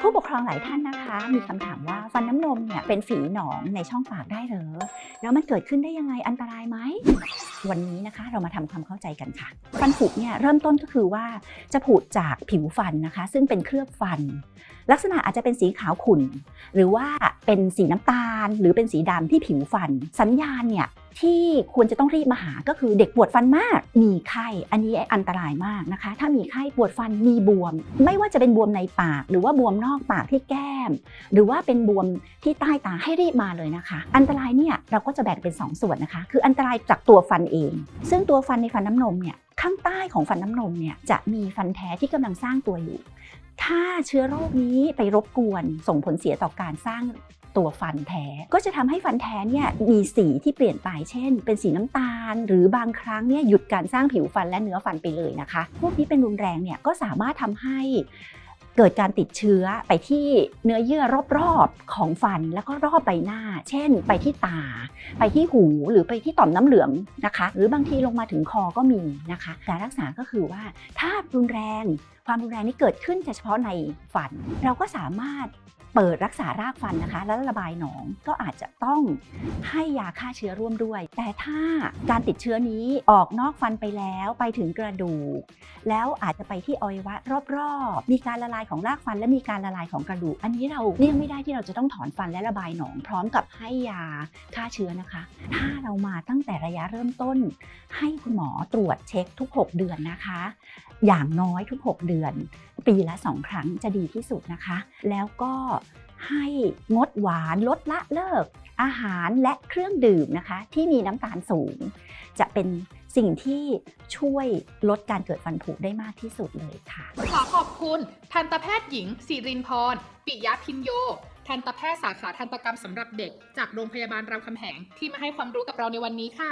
ผู้ปกครองหลายท่านนะคะ มีคำถามว่าฟันน้ำนมเนี่ยเป็นฝีหนองในช่องปากได้เหรอแล้วมันเกิดขึ้นได้ยังไงอันตรายไหมวันนี้นะคะเรามาทำความเข้าใจกันค่ะ ฟันผุเนี่ยเริ่มต้นก็คือว่าจะผุจากผิวฟันนะคะ ซึ่งเป็นเคลือบฟัน ลักษณะอาจจะเป็นสีขาวขุ่น หรือว่าเป็นสีน้ำตาล หรือเป็นสีดำที่ผิวฟัน สัญญาณเนี่ย ที่ควรจะต้องรีบมาหาก็คือเด็กปวดฟันมาก มีไข้ อันนี้อันตรายมากนะคะ ถ้ามีไข้ปวดฟันมีบวม ไม่ว่าจะเป็นบวมในปาก หรือว่าบวมนอกปากที่แก้ม หรือว่าเป็นบวมที่ใต้ตาให้รีบมาเลยนะคะ อันตรายเนี่ยเราก็จะแบ่งเป็น 2ส่วนนะคะ คืออันตรายจากตัวฟันเอง ซึ่งตัวฟันในฟันน้ำนมเนี่ยข้างใต้ของฟันน้ำนมเนี่ยจะมีฟันแท้ที่กำลังสร้างตัวอยู่ ถ้าเชื้อโรคนี้ไปรบกวนส่งผลเสียต่อการสร้างตัวฟันแท้ ก็จะทำให้ฟันแท้เนี่ยมีสีที่เปลี่ยนไปเช่น เป็นสีน้ำตาล หรือบางครั้งเนี่ยหยุดการสร้างผิวฟันและเนื้อฟันไปเลยนะคะ พวกนี้เป็นรุนแรงเนี่ยก็สามารถทำให้เกิดการติดเชื้อไปที่เนื้อเยื่อรอบๆของฟันแล้วก็รอบใบหน้า เช่น ไปที่ตา ไปที่หูหรือไปที่ต่อมน้ำเหลืองนะคะ หรือบางทีลงมาถึงคอก็มีนะคะ การรักษาก็คือว่าถ้ารุนแรง ความรุนแรงนี้เกิดขึ้นเฉพาะในฟัน เราก็สามารถเปิดรักษารากฟันนะคะ แล้วระบายหนองก็อาจจะต้องให้ยาฆ่าเชื้อร่วมด้วย แต่ถ้าการติดเชื้อนี้ออกนอกฟันไปแล้วไปถึงกระดูก แล้วอาจจะไปที่อวัยวะรอบๆ มีการละลายของรากฟัน และมีการละลายของกระดูก อันนี้เราเลี่ยงไม่ได้ที่เราจะต้องถอนฟันและระบายหนอง พร้อมกับให้ยาฆ่าเชื้อนะคะ ถ้าเรามาตั้งแต่ระยะเริ่มต้น ให้คุณหมอตรวจเช็คทุก 6 เดือนนะคะ อย่างน้อยทุก 6 เดือน ปีละ 2 ครั้งจะดีที่สุดนะคะ แล้วก็ให้งดหวานลดละเลิก อาหารและเครื่องดื่มนะคะ ที่มีน้ำตาลสูง จะเป็นสิ่งที่ช่วยลดการเกิดฟันผุได้มากที่สุดเลยค่ะ ขอขอบคุณ ทันตแพทย์หญิงสิรินพร ปิยะพินโย ทันตแพทย์สาขาทันตกรรมสำหรับเด็ก จากโรงพยาบาลรามคำแหงที่มาให้ความรู้กับเราในวันนี้ค่ะ